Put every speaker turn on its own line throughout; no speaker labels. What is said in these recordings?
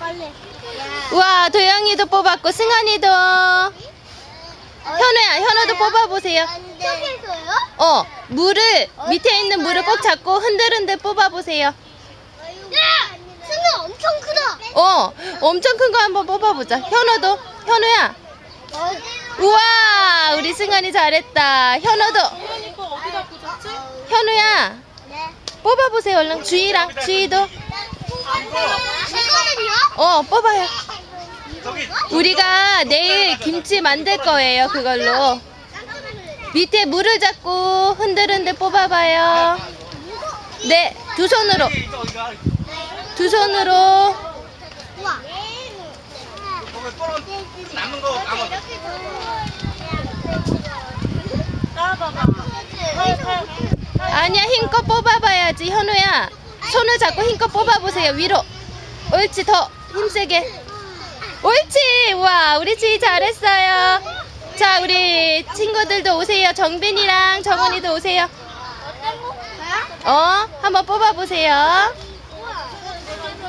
빨리.
우와, 도영이도 뽑았고, 승환이도. 현우야, 현우도 뽑아보세요. 어, 물을, 밑에 있는 물을 꼭 잡고 흔들흔들 뽑아보세요.
야! 승우 엄청 크다.
어, 엄청 큰 거 한번 뽑아보자. 현우도, 현우야. 우와, 우리 승환이 잘했다. 현우도, 현우야.
네.
뽑아보세요, 얼른. 주희랑, 주희도. 어, 뽑아요. 우리가 내일 김치 만들 거예요, 그걸로. 밑에 물을 잡고 흔들흔들 뽑아봐요. 네, 두 손으로. 두 손으로. 아니야, 힘껏 뽑아봐야지, 현우야. 손을 잡고 힘껏 뽑아보세요, 위로. 옳지, 더 힘세게. 옳지! 와, 우리 지희 잘했어요. 자, 우리 친구들도 오세요. 정빈이랑 정원이도 오세요. 어, 한번 뽑아보세요.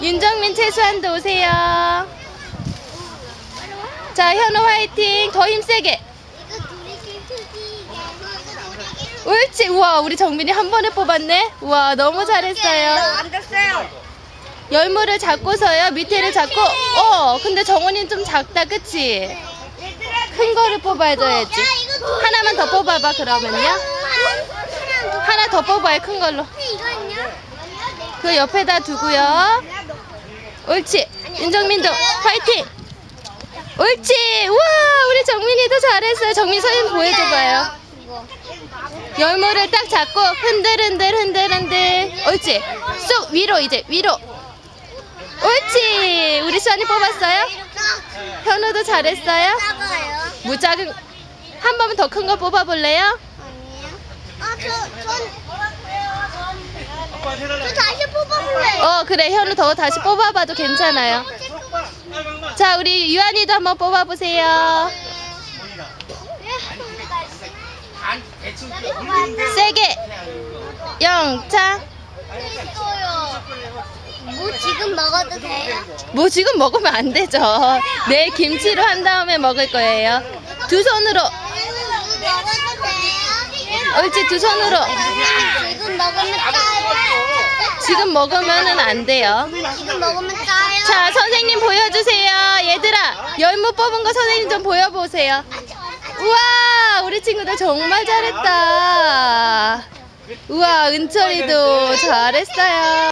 윤정민, 최수환도 오세요. 자, 현우 화이팅. 더 힘세게. 옳지. 우와, 우리 정민이 한 번에 뽑았네. 우와, 너무 잘했어요. 열무를 잡고서요. 밑에를 잡고. 어, 근데 정원이는 좀 작다, 그치? 큰 거를 뽑아줘야지. 하나만 더 뽑아봐, 그러면요. 하나 더 뽑아요, 큰 걸로. 그 옆에다 두고요. 옳지. 윤정민도 화이팅. 옳지. 우와, 우리 정민이도 잘했어요. 정민 서인 보여줘봐요. 열무를 딱 잡고 흔들흔들 흔들흔들. 옳지. 쑥 위로 이제 위로. 옳지. 우리 수환이 뽑았어요? 현우도 잘했어요?
작아요.
무작은 한 번 더 큰 거 뽑아볼래요?
아니에요. 아, 저, 전,
아빠 세달라.
저 다시 뽑아볼래요.
어 그래 현우 더 다시 뽑아봐도 괜찮아요. 자 우리 유한이도 한번 뽑아보세요.
대충
세게 영차
뭐 지금 먹어도 돼요?
뭐 지금 먹으면 안 되죠. 내일 김치로 한 다음에 먹을 거예요. 두 손으로
먹어도 돼요?
옳지 두 손으로
지금 먹으면 짜요?
지금 먹으면은 안 돼요.
지금 먹으면 짜요?
자 선생님 보여주세요. 얘들아 열무 뽑은 거 선생님 좀 보여보세요. 우와 우리 친구들 정말 잘했다. 우와 은철이도 잘했어요.